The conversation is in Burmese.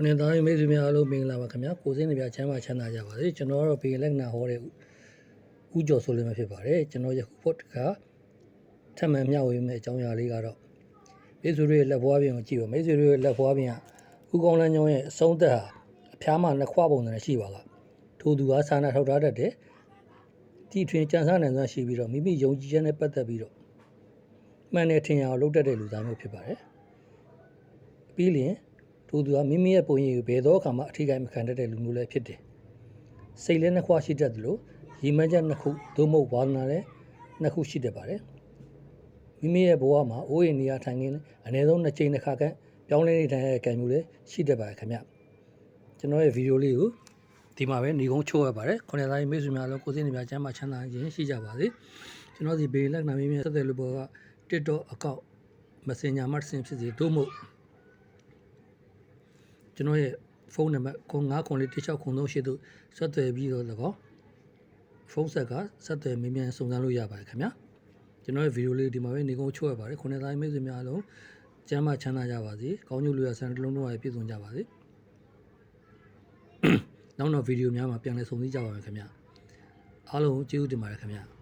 ခုနှစ်သားမိတ်ဆွေများအားလုံးမင်္ဂလာပါခင်ဗျာကိုစင်းနေပြချမ်းသာချမ်းသာကြပါစေကျွန်တော်ကတော့ဘေလက်ကနာဟောတဲ့ဥကျော်ဆိုလို့မဖြစ်ပါတယ်ကျွန်တော်ယခုဖို့တခါထပ်မံမျှဝေမယ့်အကြောင်းအရာလေးကတော့မိတ်ဆွေတွေရဲ့လက်ဘွားပြင်ကိုကြည့်ပါမိတ်ဆွေတွေရဲ့လက်ဘွားပြင်ကဥကောင်းလန်းကျောင်းရဲ့အဆုံးသက်ဟာအဖျားမှနှစ်ခွပုံစံနဲ့ရှိပါကထိုသူကစာနာထောက်ထားတတ်တယ်တီထွင်ကြံစားနိုင်စွမ်းရှိပြီးတော့မိမိယုံကြည်ချက်နဲ့ပတ်သက်ပြီးတော့မှန်တယ်ထင်ရအောင်လုပ်တတ်တဲ့လူသားမျိုးဖြစ်ပါတယ်ပြီးလျင် ထိုသူကမိမိရဲ့ပုံရိပ်ကိုဘယ်တော့အခါမှအထီးကိုင်းမခံတတ်တဲ့လူမျိုးလည်းဖြစ်တယ်။စိတ်လည်းနှစ်ခွရှိတတ်တယ်လို့ရီမန်းချက်နှစ်ခုသို့မဟုတ်ဝါသနာလည်းနှစ်ခုရှိတတ်ပါတယ်။မိမိရဲ့ဘဝမှာအိုးအိမ်နေရာထိုင်ခင်းအနည်းဆုံးနှစ်ချိန်တစ်ခါကပြောင်းလဲနေထိုင်ရတဲ့ကံမျိုးလည်းရှိတတ်ပါတယ်ခင်ဗျ။ကျွန်တော်ရဲ့ဗီဒီယိုလေးကိုဒီမှာပဲညီကုန်းချိုးရပါတယ်။ခုနှစ်သားမိတ်ဆွေများလည်းကိုယ်စင်းနေပြချမ်းသာချမ်းသာခြင်းရှိကြပါစေ။ကျွန်တော်ဒီဘေးလက်နာမီမြတ်သက်တဲ့လူဘောက TikTok အကောင့် Messenger မှာဆင်ဖြစ်စေသို့မဟုတ် ကျွန်တော်ရဲ့ဖုန်းနံပါတ်09ခွန်လေး16ခွန်3ရှိသို့ဆက်သွယ်ပြီးတော့၎င်းဖုန်းဆက်ကဆက်သွယ်မေးမြန်းစုံစမ်းလို့ရပါတယ်ခင်ဗျာကျွန်တော်ရဲ့ဗီဒီယိုလေးဒီမှာပဲနေကုန်းချိုးရပါတယ်ခုနှစ်သားမိတ်ဆွေများအားလုံးကျမ်းမချမ်းသာကြပါစေကောင်းကျိုးလူရဆန်တစ်လုံးလုံးရပြည့်စုံကြပါစေနောက်တော့ဗီဒီယိုများမှာပြန်လည်ဆုံစည်းကြပါမယ်ခင်ဗျာအားလုံးကျေးဇူးတင်ပါတယ်ခင်ဗျာ